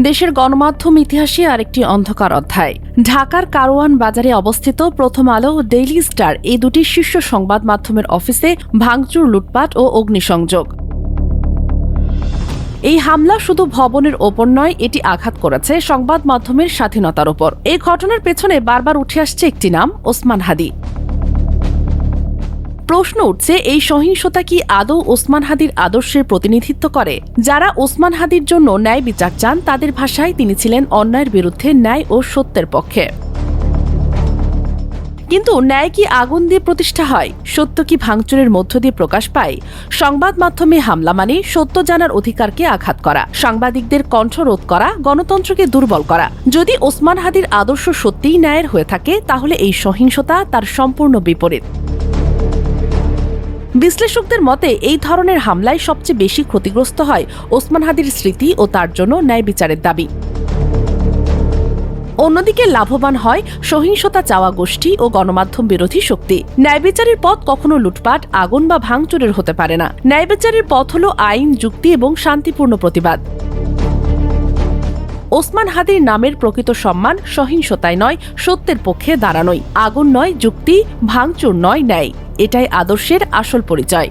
দেশের গণমাধ্যম ইতিহাসে আরেকটি অন্ধকার অধ্যায়। ঢাকার কারওয়ান বাজারে অবস্থিত প্রথম আলো ডেইলি স্টার এই দুটি শীর্ষ সংবাদ মাধ্যমের অফিসে ভাঙচুর, লুটপাট ও অগ্নিসংযোগ। এই হামলা শুধু ভবনের ওপর নয়, এটি আঘাত করেছে সংবাদ মাধ্যমের স্বাধীনতার ওপর। এই ঘটনার পেছনে বারবার উঠে আসছে একটি নাম, ওসমান হাদি। প্রশ্ন উঠছে, এই সহিংসতা কি আদৌ ওসমান হাদির আদর্শের প্রতিনিধিত্ব করে? যারা ওসমান হাদির জন্য ন্যায় বিচার চান, তাদের ভাষায় তিনি ছিলেন অন্যায়ের বিরুদ্ধে ন্যায় ও সত্যের পক্ষে। কিন্তু ন্যায় কি আগুন দিয়ে প্রতিষ্ঠা হয়? সত্য কি ভাঙচুরের মধ্য দিয়ে প্রকাশ পায়? সংবাদ মাধ্যমে হামলা মানে সত্য জানার অধিকারকে আঘাত করা, সাংবাদিকদের কণ্ঠ রোধ করা, গণতন্ত্রকে দুর্বল করা। যদি ওসমান হাদির আদর্শ সত্যিই ন্যায়ের হয়ে থাকে, তাহলে এই সহিংসতা তার সম্পূর্ণ বিপরীত। বিশ্লেষকদের মতে, এই ধরনের হামলায় সবচেয়ে বেশি ক্ষতিগ্রস্ত হয় ওসমান হাদির স্মৃতি ও তার জন্য ন্যায় বিচারের দাবি। অন্যদিকে লাভবান হয় সহিংসতা চাওয়া গোষ্ঠী ও গণমাধ্যম বিরোধী শক্তি। ন্যায় বিচারের পথ কখনো লুটপাট, আগুন বা ভাঙচুরের হতে পারে না। ন্যায় বিচারের পথ হল আইন, যুক্তি এবং শান্তিপূর্ণ প্রতিবাদ। ওসমান হাদির নামের প্রকৃত সম্মান সহিংসতায় নয়, সত্যের পক্ষে দাঁড়ানোই আগুন নয়, যুক্তি, ভাঙচুর নয়, ন্যায়। এটাই আদর্শের আসল পরিচয়।